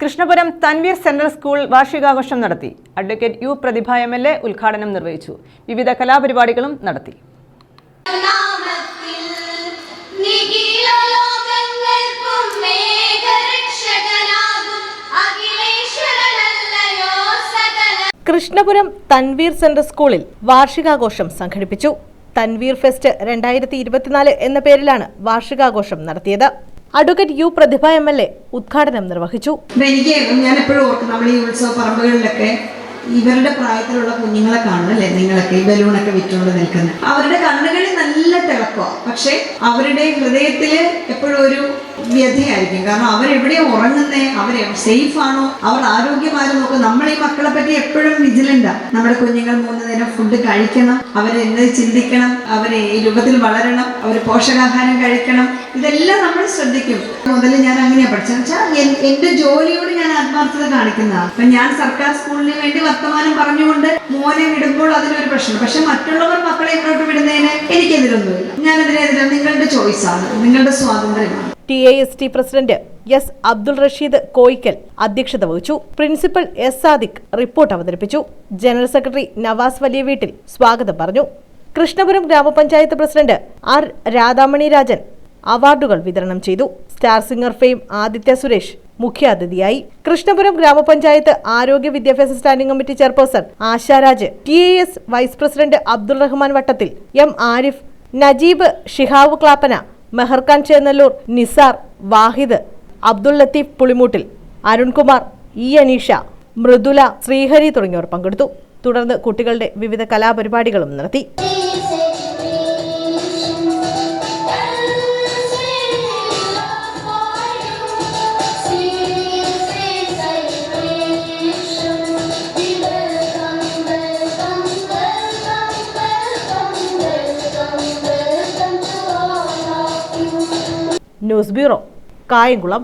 Krishnapuram Tanveer central school വാർഷികാഘോഷം നടത്തി. Advocate U Prathibha M L A ഉദ്ഘാടനം നിർവഹിച്ചു. വിവിധ കലാപരിപാടികളും നടത്തി. കൃഷ്ണപുരം തൻവീർ സെൻട്രൽ സ്കൂളിൽ വാർഷികാഘോഷം സംഘടിപ്പിച്ചു. തൻവീർ ഫെസ്റ്റ് രണ്ടായിരത്തി ഇരുപത്തിനാല് എന്ന പേരിലാണ് വാർഷികാഘോഷം നടത്തിയത്. Advocate U Prathibha M L A ഉദ്ഘാടനം നിർവഹിച്ചു. എനിക്ക് ഞാൻ എപ്പോഴും ഓർക്കും നമ്മൾ ഈ ഉത്സവ പറമ്പുകളിലൊക്കെ ഇവരുടെ പ്രായത്തിലുള്ള കുഞ്ഞുങ്ങളെ കാണും അല്ലേ നിങ്ങളൊക്കെ ഈ ബലൂണൊക്കെ വിറ്റുകൊണ്ട് നിൽക്കുന്നത് അവരുടെ കണ്ണുകളിൽ നല്ല തിളക്കമാണ് പക്ഷെ അവരുടെ ഹൃദയത്തിൽ എപ്പോഴും ഒരു വ്യഥയായിരിക്കും കാരണം അവരെവിടെ ഉറങ്ങുന്നേ അവരെ സേഫ് ആണോ അവർ ആരോഗ്യമായി നോക്കും നമ്മൾ ഈ മക്കളെ പറ്റി എപ്പോഴും വിജിലന്റാ. നമ്മുടെ കുഞ്ഞുങ്ങൾ മൂന്ന് നേരം ഫുഡ് കഴിക്കണം അവരെന്ത് ചിന്തിക്കണം അവരെ ഈ രൂപത്തിൽ വളരണം. അവർ പോഷകാഹാരം കഴിക്കണം. ഇതെല്ലാം നമ്മൾ ശ്രദ്ധിക്കും. മുതൽ ഞാൻ അങ്ങനെയാ പഠിച്ചത്. വെച്ചാൽ എന്റെ ജോലിയോട് ഞാൻ ആത്മാർത്ഥത കാണിക്കുന്നതാണ് അപ്പൊ ഞാൻ സർക്കാർ സ്കൂളിന് വേണ്ടി വർത്തമാനം പറഞ്ഞുകൊണ്ട് മോനെ വിടുമ്പോൾ അതിനൊരു പ്രശ്നം. പക്ഷെ മറ്റുള്ളവർ മക്കളെ ഇങ്ങോട്ട് വിടുന്നതിന് എനിക്കെതിരൊന്നുമില്ല. ഞാനെതിരെതിരെ നിങ്ങളുടെ ചോയ്സാണ്. നിങ്ങളുടെ സ്വാതന്ത്ര്യമാണ്. T A S T president S Abdul Rasheed Koyikkal അധ്യക്ഷത വഹിച്ചു. പ്രിൻസിപ്പൽ എസ് സാദിഖ് റിപ്പോർട്ട് അവതരിപ്പിച്ചു. ജനറൽ സെക്രട്ടറി നവാസ് വലിയ വീട്ടിൽ സ്വാഗതം പറഞ്ഞു. കൃഷ്ണപുരം ഗ്രാമപഞ്ചായത്ത് പ്രസിഡന്റ് ആർ രാധാമണി രാജൻ അവാർഡുകൾ വിതരണം ചെയ്തു. Star singer fame Aditya Suresh മുഖ്യാതിഥിയായി. കൃഷ്ണപുരം ഗ്രാമപഞ്ചായത്ത് ആരോഗ്യ വിദ്യാഭ്യാസ standing committee chairperson Asharaj T A S vice president Abdul Rahman Vattathil M Arif Najeeb Shihav Clappana Meharkhan Chennallur Nisar Wahid Abdul Latheef Pulimoottil Arunkumar E Aneesha Mridula Srihari തുടങ്ങിയവർ പങ്കെടുത്തു. തുടർന്ന് കുട്ടികളുടെ വിവിധ കലാപരിപാടികളും നടത്തി. News bureau Kayamkulam.